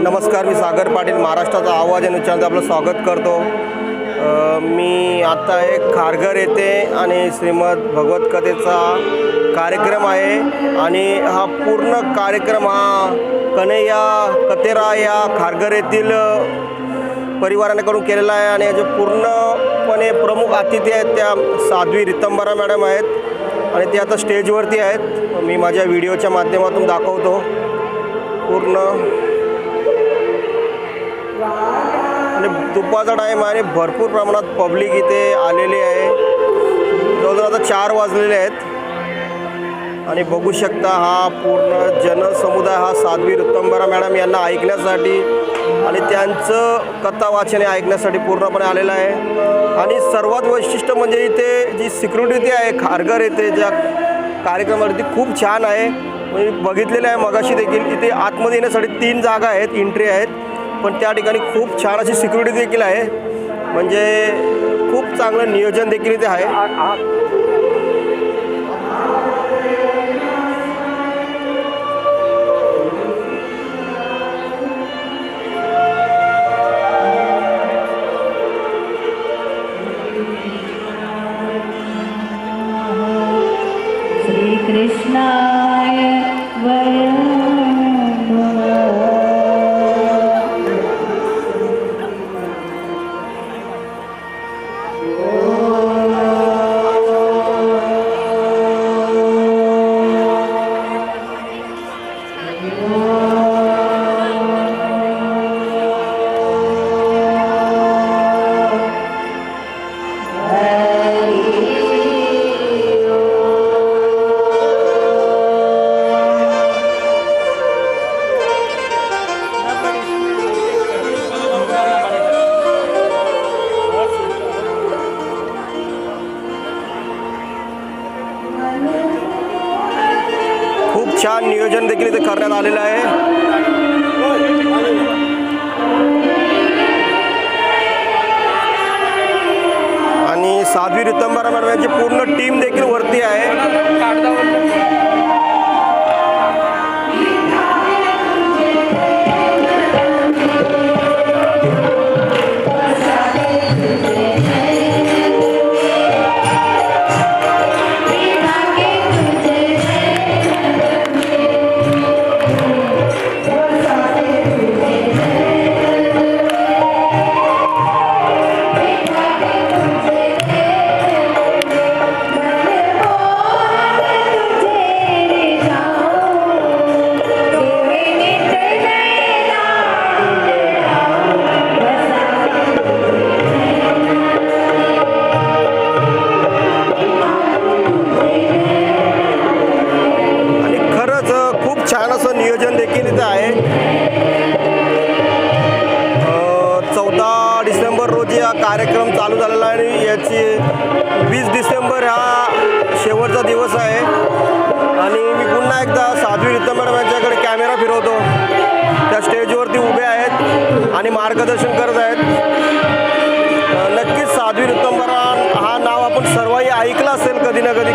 नमस्कार मी सागर पाटील महाराष्ट्राचा आवाज या न्यूज आपलं स्वागत करतो. मी आता एक खारघर येथे आणि श्रीमद भगवत कथेचा कार्यक्रम आहे आणि हा पूर्ण कार्यक्रम हा कन्हैया कतेरा या खारघर येथील परिवारांकडून केलेला आहे आणि याचे पूर्णपणे प्रमुख अतिथी आहेत त्या साध्वी रितंबरा मॅडम आहेत आणि ते आता स्टेजवरती आहेत. मी माझ्या व्हिडिओच्या माध्यमातून दाखवतो. पूर्ण आणि दुपारचा टाईम आहे आणि भरपूर प्रमाणात पब्लिक इथे आलेली आहे. जवळजवळ आता चार वाजलेले आहेत. आणि बघू शकता हा पूर्ण जनसमुदाय हा साध्वी रुत्तंबरा मॅडम यांना ऐकण्यासाठी आणि त्यांचं कथा वाचने ऐकण्यासाठी पूर्णपणे आलेलं आहे. आणि सर्वात वैशिष्ट्य म्हणजे इथे जी सिक्युरिटी आहे खारघर येथे ज्या कार्यक्रमावरती खूप छान आहे. म्हणजे बघितलेलं आहे मगाशी देखील इथे आतमध्ये येण्यासाठी तीन जागा आहेत एंट्री आहेत. पण त्या ठिकाणी खूप छान अशी सिक्युरिटी देखील आहे. म्हणजे खूप चांगलं नियोजन देखील इथे आहे. छान नियोजन देखील इथे करण्यात आलेलं आहे. आणि साध्वी रितंबरा मॅडम यांची पूर्ण टीम देखील वरती आहे. आणि मार्गदर्शन करत आहेत. नक्कीच साध्वी रितंबरा हा नाव आपण सर्वही ऐकलं असेल कधी ना कधी.